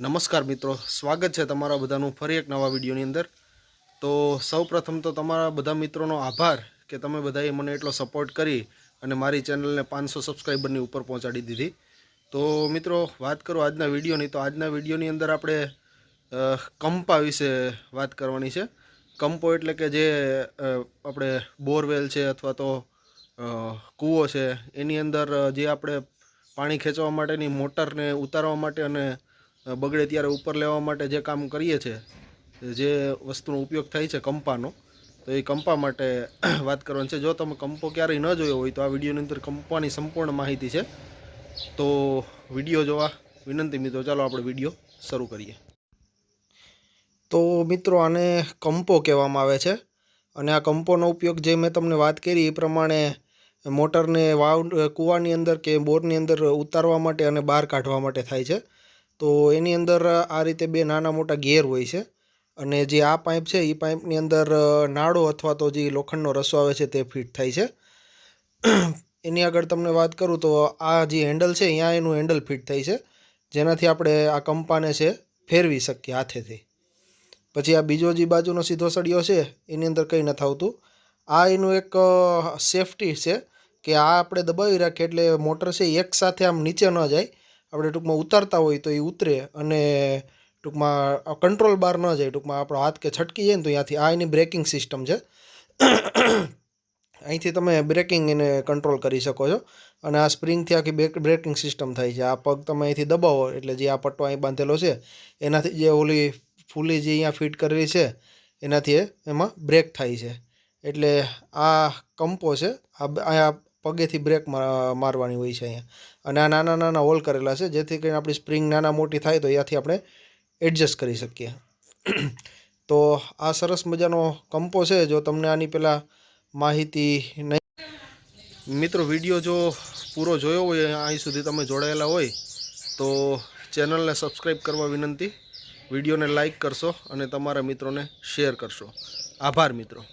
નમસ્કાર મિત્રો, સ્વાગત છે તમારા બધાનું ફરી એક નવા વિડીયોની અંદર. તો સૌ પ્રથમ તો તમારા બધા મિત્રોનો આભાર કે તમે બધાએ મને એટલો સપોર્ટ કરી અને મારી ચેનલને પાંચસો સબસ્ક્રાઈબરની ઉપર પહોંચાડી દીધી. તો મિત્રો, વાત કરું આજના વિડીયોની. તો આજના વિડીયોની અંદર આપણે કંપા વિશે વાત કરવાની છે. કંપો એટલે કે જે આપણે બોરવેલ છે અથવા તો કૂવો છે, એની અંદર જે આપણે પાણી ખેંચવા માટેની મોટરને ઉતારવા માટે અને બગડે ત્યારે ઉપર લેવા માટે જે કામ કરીએ છીએ જે વસ્તુનો ઉપયોગ થાય છે કંપાનો, તો એ કંપા માટે વાત કરવાની છે. જો તમે કંપો ક્યારેય ન જોયો હોય તો આ વિડીયોની અંદર કંપાની સંપૂર્ણ માહિતી છે. તો વીડિયો જોવા, વિનંતી મિત્રો, ચાલો આપણે વીડિયો શરૂ કરીએ. તો મિત્રો, આને કંપો કહેવામાં આવે છે. અને આ કંપોનો ઉપયોગ જે મેં તમને વાત કરી એ પ્રમાણે મોટરને વાવ, કૂવાની અંદર કે બોરની અંદર ઉતારવા માટે અને બહાર કાઢવા માટે થાય છે. તો એની અંદર આ રીતે બે નાના મોટા ગેર હોય છે. અને જે આ પાઇપ છે એ પાઇપની અંદર નાળો અથવા તો જે લોખંડનો રસો આવે છે, તે ફિટ થાય છે. એની આગળ તમને વાત કરું તો આ જે હેન્ડલ છે અહીંયા એનું હેન્ડલ ફિટ થાય છે. જેનાથી આપણે આ કંપાને છે, ફેરવી શકીએ હાથેથી. પછી આ બીજો જે બાજુનો સીધો સળિયો છે, એની અંદર કંઈ નથી આવતું. આ એનું એક સેફટી છે કે આ આપણે દબાવી રાખીએ એટલે મોટર છે એક સાથે આમ નીચે ન જાય. આપણે ટૂંકમાં ઉતારતા હોય તો એ ઉતરે અને ટૂંકમાં કંટ્રોલ બાર ન જાય, ટૂંકમાં આપણો હાથ કે છટકી જાય ને તો ત્યાંથી આ એની બ્રેકિંગ સિસ્ટમ છે. અહીંથી તમે બ્રેકિંગ એને કંટ્રોલ કરી શકો છો અને આ સ્પ્રિંગથી આખી બ્રેક બ્રેકિંગ સિસ્ટમ થાય છે. આ પગ તમે અહીંથી દબાવો એટલે જે આ પટ્ટો અહીં બાંધેલો છે, એનાથી જે ઓલી ફૂલી જે અહીંયા ફિટ કરેલી છે, એનાથી એમાં બ્રેક થાય છે. એટલે આ કંપો છે આ પગેથી બ્રેક મારવાની હોય છે અહીંયા. અને આ નાના નાના હોલ કરેલા છે, જેથી કરીને આપણી સ્પ્રિંગ નાના મોટી થાય તો અહીંયાથી આપણે એડજસ્ટ કરી શકીએ. તો આ સરસ મજાનો કંપો છે, જો તમને આની પહેલાં માહિતી નહીં. મિત્રો, વીડિયો જો પૂરો જોયો હોય, અહીં સુધી તમે જોડાયેલા હોય, તો ચેનલને સબસ્ક્રાઈબ કરવા વિનંતી. વિડીયોને લાઈક કરશો અને તમારા મિત્રોને શેર કરશો. આભાર, મિત્રો.